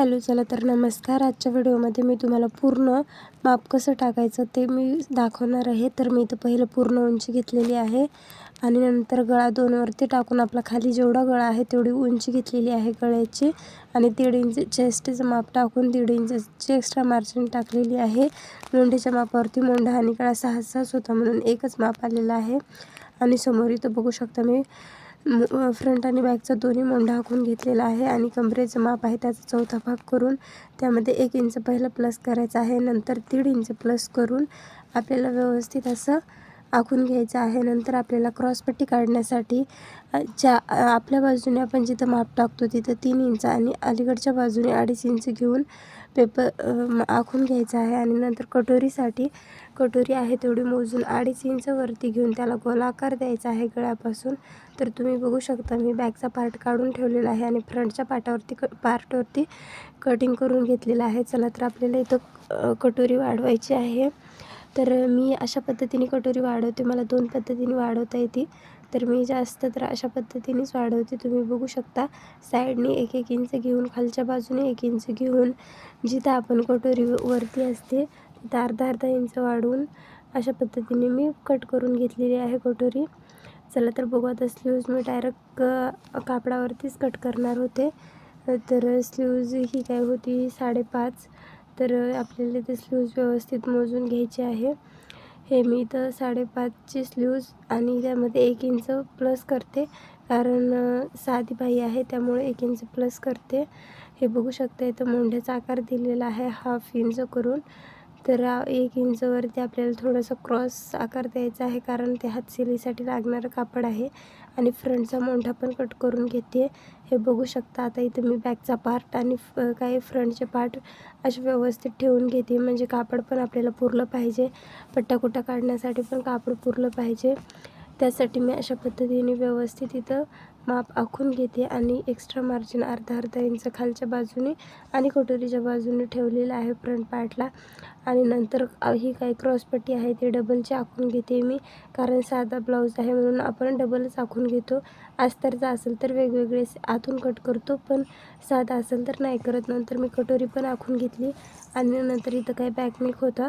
Hello चला तर नमस्कार. आजच्या व्हिडिओमध्ये मी तुम्हाला पूर्ण माप कसं टाकायचं ते मी दाखवणार आहे. तर मी इथं पहिलं पूर्ण उंची घेतलेली आहे आणि नंतर गळा दोनवरती टाकून आपला खाली जेवढा गळा आहे तेवढी उंची घेतलेली आहे गळ्याची. आणि दीड इंच चेस्टचं माप टाकून दीड इंचची एक्स्ट्रा मार्जिन टाकलेली आहे. लोंढीच्या मापावरती मोंढा आणि गळा सहा सहाच होता म्हणून एकच माप आलेला आहे. आणि समोर इथं बघू शकता मी फ्रंट आणि बॅकचा दोन्ही मोंढा आखून घेतलेला आहे आणि कमरेचं माप आहे त्याचा चौथा भाग करून त्यामध्ये एक इंच पहिलं प्लस करायचं आहे. नंतर दीड इंच प्लस करून आपल्याला व्यवस्थित असं आखून घ्यायचं आहे. नंतर आपल्याला क्रॉसपट्टी काढण्यासाठी ज्या आपल्या बाजूने आपण जिथं माप टाकतो तिथं तीन इंच आणि अलीकडच्या बाजूने अडीच इंच घेऊन पेपर आखून घ्यायचा आहे आणि नंतर कटोरीसाठी कटोरी आहे तेवढी मोजून अडीच इंच वरती घेऊन त्याला गोलाकार द्यायचा आहे गळ्यापासून. तर तुम्ही बघू शकता मी बॅकचा पार्ट काढून ठेवलेला आहे आणि फ्रंटच्या पाटावरती क पार्टवरती कटिंग करून घेतलेलं आहे. चला तर आपल्याला इथं कटोरी वाढवायची आहे. तर मी अशा पद्धतीने कटोरी वाढवते. मला दोन पद्धतीने वाढवता येते. तर मी जास्त तर अशा पद्धतीनेच वाढवते. तुम्ही बघू शकता साईडने एक एक इंच घेऊन खालच्या बाजूने एक इंच घेऊन जिथं आपण कटोरी वरती असते तिथं अर्धा अर्धा इंच वाढवून अशा पद्धतीने मी कट करून घेतलेली आहे कटोरी चला तर बघू आता स्लीव्ज मी डायरेक्ट कापडावरतीच कट करणार होते. तर स्लीव्ज ही काय होती? साडेपाच. तर आपल्याला ते स्लीव्ज व्यवस्थित मोजून घ्यायचे आहे. हे मी इथं साडेपाचची स्लीव्ज आणि त्यामध्ये एक इंच प्लस करते. कारण साधी बाई आहे त्यामुळे एक इंच प्लस करते. हे बघू शकता इथं मोंढ्याचा आकार दिलेला आहे हाफ इंच करून. तर एक इंचवरती आपल्याला थोडंसं क्रॉस आकार द्यायचा आहे कारण ते हातशिलीसाठी लागणारं कापड आहे. आणि फ्रंटचा मोठा पण कट करून घेते. हे बघू शकता आता इथं मी बॅकचा पार्ट आणि काही फ्रंटचे पार्ट असे व्यवस्थित ठेवून घेते. म्हणजे कापड पण आपल्याला पुरलं पाहिजे. पट्टाकुट्टा काढण्यासाठी पण कापड पुरलं पाहिजे. त्यासाठी मी अशा पद्धतीने व्यवस्थित इथं माप आखून घेते आणि एक्स्ट्रा मार्जिन अर्धा अर्धा इंच खालच्या बाजूने आणि कटोरीच्या बाजूने ठेवलेलं आहे फ्रंट पार्टला आणि नंतर ही काही क्रॉसपट्टी आहे ती डबलची आखून घेते मी कारण साधा ब्लाऊज आहे म्हणून आपण डबलच आखून घेतो. अस्तरचा असेल तर वेगवेगळे आतून कट करतो पण साधा असेल तर नाही करत. नंतर मी कटोरी पण आखून घेतली आणि नंतर इथं काही बॅकनेक होता.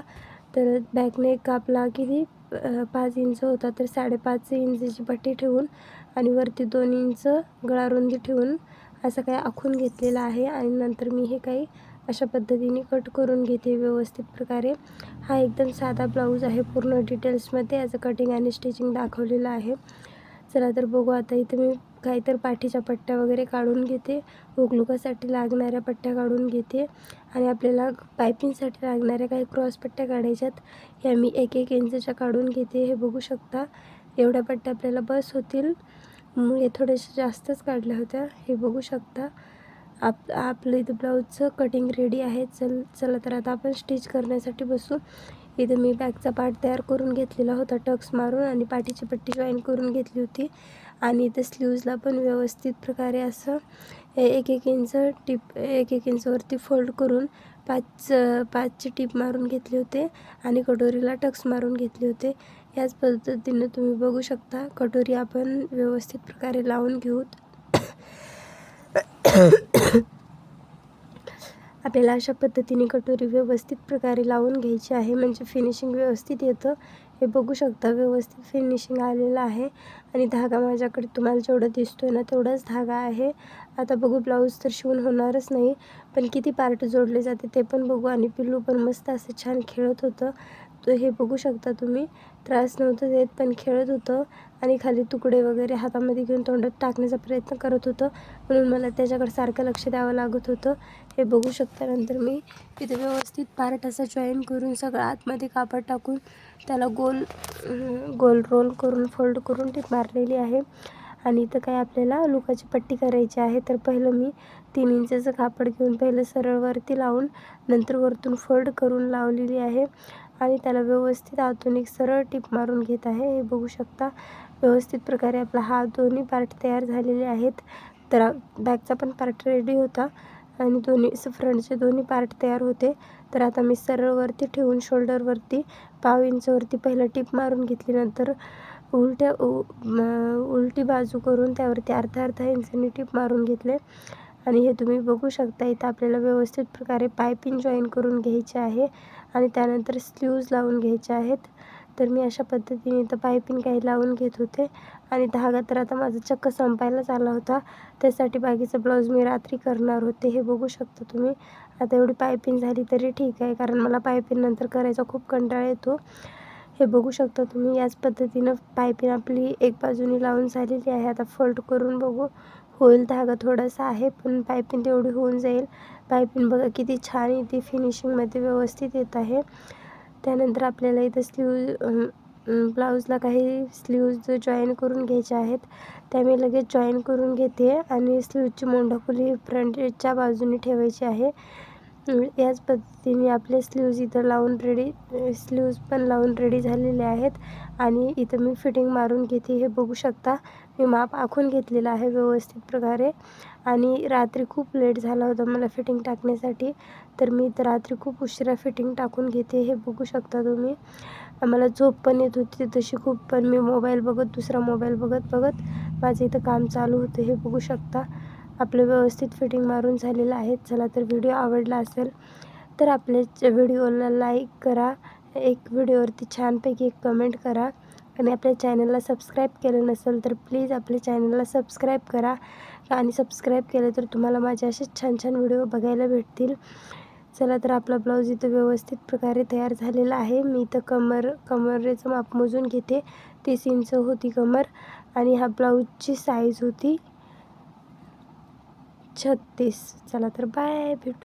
तर बॅकनेक कापला किती? पाच इंच होता तर साडेपाच इंचची पट्टी ठेवून आणि वरती दोन इंच गळारुंदी ठेवून असं काही आखून घेतलेलं आहे. आणि नंतर मी हे काही अशा पद्धतीने कट करून घेते व्यवस्थित प्रकारे. हा एकदम साधा ब्लाऊज आहे. पूर्ण डिटेल्समध्ये याचं कटिंग आणि स्टिचिंग दाखवलेलं आहे. चला तर बघू. आता इथं मी काहीतर पाठीच्या पट्ट्या वगैरे काढून घेते. हुकलुकासाठी लागणाऱ्या पट्ट्या काढून घेते. आणि आपल्याला पायपिंगसाठी लागणाऱ्या काही क्रॉस पट्ट्या काढायच्यात ह्या मी एक एक इंचच्या काढून घेते. हे बघू शकता. एवढ्या पट्ट्या आपल्याला बस होतील. हे थोड्याशा जास्तच काढल्या होत्या. हे बघू शकता. आप आपलं इथं ब्लाऊजचं कटिंग रेडी आहे. चल चला तर आता आपण स्टिच करण्यासाठी बसू. इथं मी बॅगचा पार्ट तयार करून घेतलेला होता. टक्स मारून आणि पाठीची पट्टी जॉईन करून घेतली होती. आणि इथं स्लीव्जला पण व्यवस्थित प्रकारे असं एक एक इंच टिप एक एक इंचवरती फोल्ड करून पाच पाचचे टीप मारून घेतले होते आणि कटोरीला टक्स मारून घेतले होते. याच पद्धतीनं तुम्ही बघू शकता कटोरी आपण व्यवस्थित प्रकारे लावून घेऊत. आपल्याला अशा पद्धतीने कटोरी व्यवस्थित प्रकारे लावून घ्यायची आहे. म्हणजे फिनिशिंग व्यवस्थित येतं. हे बघू शकता. व्यवस्थित फिनिशिंग आलेलं आहे. आणि धागा माझ्याकडे तुम्हाला जेवढं दिसतो आहे ना तेवढाच धागा आहे. आता बघू ब्लाऊज तर शिवून होणारच नाही. पण किती पार्ट जोडले जाते ते पण बघू. आणि पिल्लू पण मस्त असं छान खेळत होतं. तर हे बघू शकता तुम्ही. त्रास नव्हतं देत पण खेळत होतं आणि खाली तुकडे वगैरे हातामध्ये घेऊन तोंडात टाकण्याचा प्रयत्न करत होतं. म्हणून मला त्याच्याकडे सारखं लक्ष द्यावं लागत होतं. हे बघू शकता नंतर मी तिथे व्यवस्थित पार्ट असा जॉईन करून सगळं आतमध्ये कापड टाकून त्याला गोल गोल रोल करून फोल्ड करून ती मारलेली आहे. आणि इथं काय आपल्याला लुकाची पट्टी करायची आहे. तर पहिलं मी तीन इंचाचं कापड घेऊन पहिलं सरळवरती लावून नंतर वरतून फोल्ड करून लावलेली आहे. आणि त्याला व्यवस्थित आतून एक सरळ टीप मारून घेत आहे. हे बघू शकता व्यवस्थित प्रकारे आपला हा दोन्ही पार्ट तयार झालेले आहेत. तर बॅगचा पण पार्ट रेडी होता आणि दोन्ही फ्रंटचे दोन्ही पार्ट तयार होते. तर आता मी सरळवरती ठेवून शोल्डरवरती पाव इंचवरती पहिलं टीप मारून घेतली. नंतर उलट्या उलटी बाजू करून त्यावरती अर्धा अर्धा इंचांनी टीप मारून घेतले. आणि हे तुम्ही बघू शकता इथं आपल्याला व्यवस्थित प्रकारे पायपिंग जॉईन करून घ्यायचे आहे. आणि त्यानंतर स्लीव्ज लावून घ्यायचे आहेत. तर मी अशा पद्धतीने इथं पायपिंग काही लावून घेत होते. आणि धागा तर आता माझा चक्क संपायलाच आला होता. त्यासाठी बाकीचं ब्लाऊज मी रात्री करणार होते हे बघू शकता तुम्ही. आता एवढी पायपिंग झाली तरी ठीक आहे कारण मला पायपिंग नंतर करायचा खूप कंटाळा येतो. हे बघू शकता तुम्ही याच पद्धतीनं पायपिंग आपली एक बाजूनी लावून झालेली आहे. आता फोल्ड करून बघू. होईल धागा थोडासा आहे पण पायपिंग तेवढी होऊन जाईल. पायपिंग बघा किती छान येते फिनिशिंगमध्ये व्यवस्थित येत आहे. त्यानंतर आपल्याला इथं स्लीव ब्लाऊजला काही स्लीव्ज जॉईन करून घ्यायचे आहेत. त्या मी लगेच जॉईन करून घेते आणि स्लीवची मोंढाखोली फ्रंटच्या बाजूने ठेवायची आहे. याच पद्धतीने आपले स्लीव्ज इथं लावून रेडी स्लीव्ज पण लावून रेडी झालेले आहेत. आणि इथं मी फिटिंग मारून घेते हे बघू शकता. मी माप आखून घेतलेलं आहे व्यवस्थित प्रकारे. आणि रात्री खूप लेट झाला होता मला फिटिंग टाकण्यासाठी. तर मी तर रात्री खूप उशिरा फिटिंग टाकून घेते हे बघू शकता तुम्ही. मला झोप पण येत होती तशी खूप पण मी मोबाईल बघत दुसरा मोबाईल बघत बघत माझं इथं काम चालू होतं हे बघू शकता. आपलं व्यवस्थित फिटिंग मारून झालेलं आहे. चला तर व्हिडिओ आवडला असेल तर आपल्या व्हिडिओला लाईक करा. एक व्हिडिओवरती छानपैकी एक कमेंट करा. आणि आपल्या चॅनलला सबस्क्राईब केलं नसेल तर प्लीज आपल्या चॅनलला सबस्क्राईब करा. आणि सबस्क्राईब केलं तर तुम्हाला माझे असेच छान छान व्हिडिओ बघायला भेटतील. चला तर आपला ब्लाऊज इथं व्यवस्थित प्रकारे तयार झालेला आहे. मी इथं कमर कमरेचं माप मोजून घेते. तीस इंच होती कमर आणि हा ब्लाऊजची साईज होती छत्तीस. चला तर बाय भेटू.